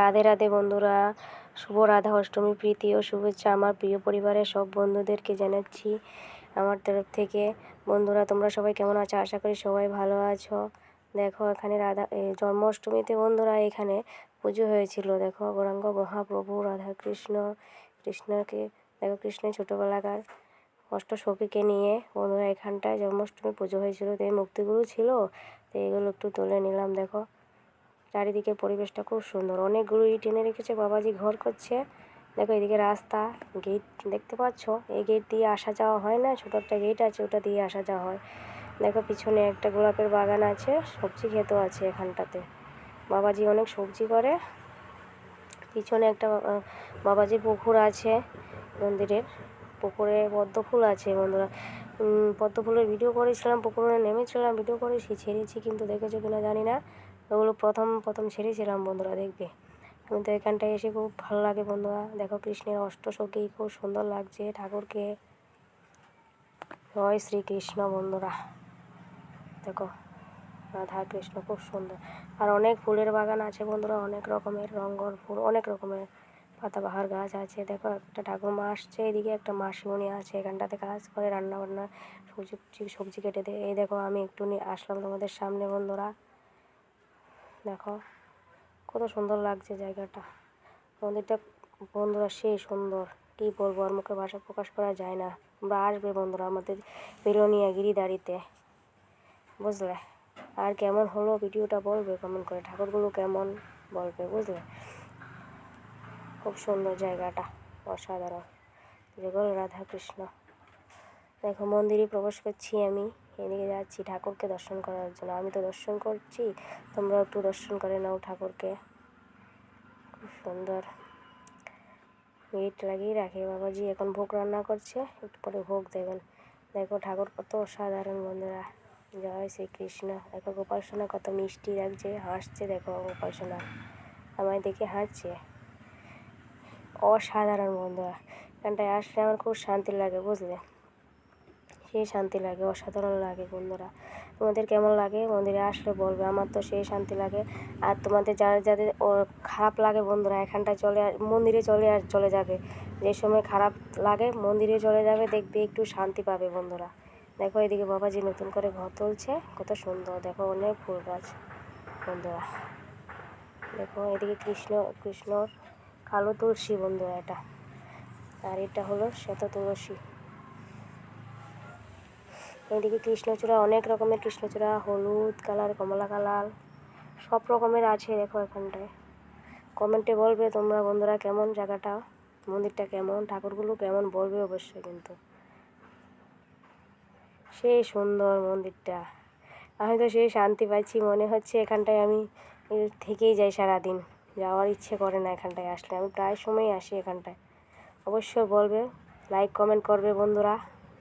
রাধে রাধে বন্ধুরা, শুভ রাধা অষ্টমী, প্রীতি ও শুভেচ্ছা আমার প্রিয় পরিবারের সব বন্ধুদেরকে জানাচ্ছি আমার তরফ থেকে। বন্ধুরা, তোমরা সবাই কেমন আছো? আশা করি সবাই ভালো আছো। দেখো, এখানে রাধা জন্মাষ্টমীতে বন্ধুরা এখানে পুজো হয়েছিল। দেখো, গৌরাঙ্গ মহাপ্রভু রাধা কৃষ্ণ কৃষ্ণকে, দেখো, কৃষ্ণের ছোটোবেলাকার অষ্ট সখীকে নিয়ে বন্ধুরা এখানটায় জন্মাষ্টমী পুজো হয়েছিল। তো এই মুক্তিগুলো ছিল, তো এগুলো একটু তুলে নিলাম। দেখো চারিদিকে পরিবেশটা খুব সুন্দর। অনেকগুলো ইট এনে রেখেছে বাবাজি ঘর করছে। দেখো এদিকে রাস্তা গেট দেখতে পাচ্ছ? এই গেট দিয়ে আসা যাওয়া হয় না? ছোটো একটা গেট আছে ওটা দিয়ে আসা যাওয়া হয়। দেখো পিছনে একটা গোলাপের বাগান আছে সবজি ক্ষেতও আছে এখানটাতে। বাবাজি অনেক সবজি করে। পিছনে একটা আহ, বাবাজির পুকুর আছে মন্দিরের। পুকুরে পদ্ম ফুল আছে বন্ধুরা। পদ্ম ফুলের ভিডিও করেছিলাম পুকুরে নেমেছিলাম ভিডিও করেছি ছেড়েছি কিন্তু দেখেছ কিনা জানি না। ওগুলো প্রথম প্রথম ছেড়েছিলাম বন্ধুরা, দেখবে। কিন্তু এখানটায় এসে খুব ভালো লাগে বন্ধুরা। দেখো কৃষ্ণের অষ্টসখী খুব সুন্দর লাগছে ঠাকুরকে। জয় শ্রীকৃষ্ণ বন্ধুরা। দেখো, রাধা কৃষ্ণ খুব সুন্দর। আর অনেক ফুলের বাগান আছে বন্ধুরা, অনেক রকমের রঙ্গর ফুল, অনেক রকমের পাতাবাহার গাছ আছে। দেখো, একটা ঠাকুরমা আসছে, এদিকে একটা মাসিমণি আছে, এখানটাতে কাজ করে রান্না বান্না সবজি সবজি কেটে দেয় এই দেখো, আমি একটু নিয়ে আসলাম তোমাদের সামনে বন্ধুরা। দেখো, কত সুন্দর লাগছে জায়গাটা। মন্দিরটা বন্ধুরা সেই সুন্দর। কী বলব, আর মুখে ভাষা প্রকাশ করা যায় না। তোমরা আসবে বন্ধুরা আমাদের বেলোনিয়া গিরিদারিতে বুঝলে? আর কেমন হলো ভিডিওটা বলবে কমেন্ট করে। ঠাকুরগুলো কেমন বলবে, বুঝলে? খুব সুন্দর জায়গাটা, অসাধারণ। যেগুলো রাধা কৃষ্ণ। দেখো, মন্দিরে প্রবেশ করছি আমি। এদিকে যাচ্ছি ঠাকুরকে দর্শন করার জন্য। আমি তো দর্শন করছি তোমরা একটু দর্শন করে নাও ঠাকুরকে। খুব সুন্দর। গেট লাগিয়ে রাখে বাবাজি, এখন ভোগ রান্না করছে, একটু পরে ভোগ দেবেন। দেখো ঠাকুর কত অসাধারণ বন্ধুরা। জয় শ্রীকৃষ্ণ। দেখো গোপাল সোনা কত মিষ্টি লাগছে, হাসছে, দেখো গোপাল সোনা। আমায় দেখে হাসছে। অসাধারণ বন্ধুরা। এখানটায় আসলে আমার খুব শান্তি লাগে, বুঝলে? সেই শান্তি লাগে, অসাধারণ লাগে বন্ধুরা। তোমাদের কেমন লাগে? মন্দিরে আসলে বলবে, আমার তো সেই শান্তি লাগে। আর তোমাদের যারা, যাদের ও খারাপ লাগে বন্ধুরা, এখানটায় চলে মন্দিরে চলে আর চলে যাবে। যে সময় খারাপ লাগে, মন্দিরে চলে যাবে, দেখবে একটু শান্তি পাবে বন্ধুরা। দেখো এদিকে বাবাজি নতুন করে ঘর তুলছে, কত সুন্দর। দেখো অনেক ফুল গাছ বন্ধুরা। দেখো এদিকে কৃষ্ণ, কৃষ্ণর কালো তুলসী বন্ধুরা এটা। আর এটা হলো শ্বেত তুলসী। এদিকে কৃষ্ণচূড়া, অনেক রকমের কৃষ্ণচূড়া, হলুদ কালার, কমলা কালার, সব রকমের আছে দেখো এখানটায়। কমেন্টে বলবে তোমরা বন্ধুরা কেমন জায়গাটা, মন্দিরটা কেমন, ঠাকুরগুলো কেমন বলবে অবশ্যই কিন্তু। সেই সুন্দর মন্দিরটা। আমি তো সেই শান্তি পাচ্ছি মনে হচ্ছে এখানটায় আমি থেকেই যাই সারাদিন। যাওয়ার ইচ্ছে করে না এখানটায় আসলে, আমি প্রায় সময়ই আসি এখানটায়। অবশ্যই বলবে লাইক কমেন্ট করবে বন্ধুরা।